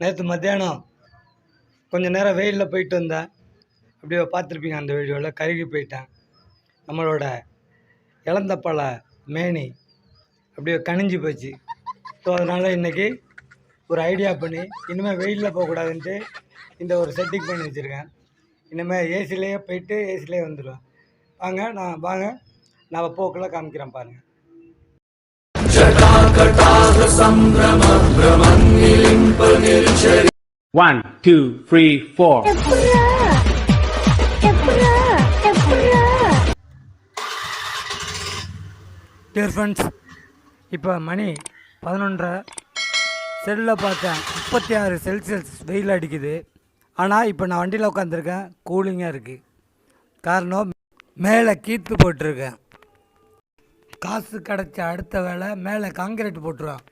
நேற்று மத்தியானம் கொஞ்சம் நேரம் வெயிலில் போயிட்டு வந்தேன். அப்படியே பார்த்துருப்பீங்க அந்த வீடியோவில் கருகி போயிட்டேன். நம்மளோட இழந்த பழ மேனி அப்படியே கனிஞ்சு போச்சு. ஸோ அதனால் இன்றைக்கி ஒரு ஐடியா பண்ணி இனிமேல் வெயிலில் போகக்கூடாதுன்ட்டு இந்த ஒரு செட்டிங் பண்ணி வச்சுருக்கேன். இனிமேல் ஏசிலேயே போயிட்டு ஏசிலேயே வந்துடுவேன் வாங்க நான் வாங்க. நான் போக்குள்ள காமிக்கிறேன் பாருங்கள் one two three four dear friends இப்போ மணி பதினொன்றரை. செல்லில் பார்த்தேன். முப்பத்தி ஆறு செல்சியஸ் வெயில் அடிக்குது. ஆனால் இப்போ நான் வண்டியில் உட்காந்துருக்கேன் கூலிங்காக இருக்குது காரணம் மேலே கீத்து போட்டிருக்கேன். காசு கிடச்ச அடுத்த வேலை மேலே காங்கிரீட் போட்டுருவான்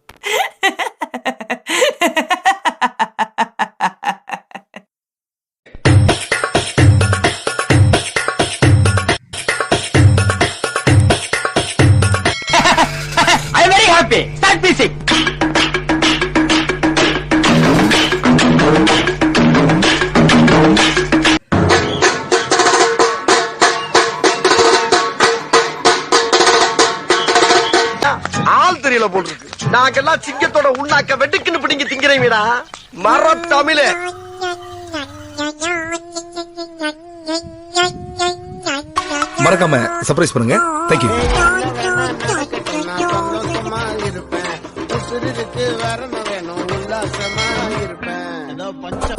Happy. Start music. ஆள் தெரியல போட்டுருக்கு நாங்கெல்லாம் சிங்கத்தோட உண்ணாக்க வெட்டுக்குன்னு பிடிங்க திங்கிறீங்கடா மர தமிழு மறக்காம சர்ப்ரைஸ் பண்ணுங்க தேங்க்யூ எனக்கு வரணும் வேணும் உல்லாசமா இருப்பேன் ஏதோ பச்சை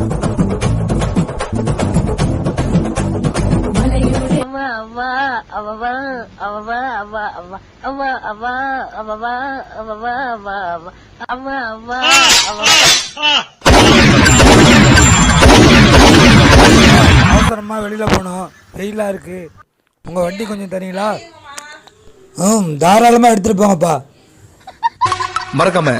அவசரமா வெளியில போனோம் வெயிலா இருக்கு உங்க வண்டி கொஞ்சம் தரீங்களா ம் தாராளமா எடுத்துட்டு போங்கப்பா மறக்காம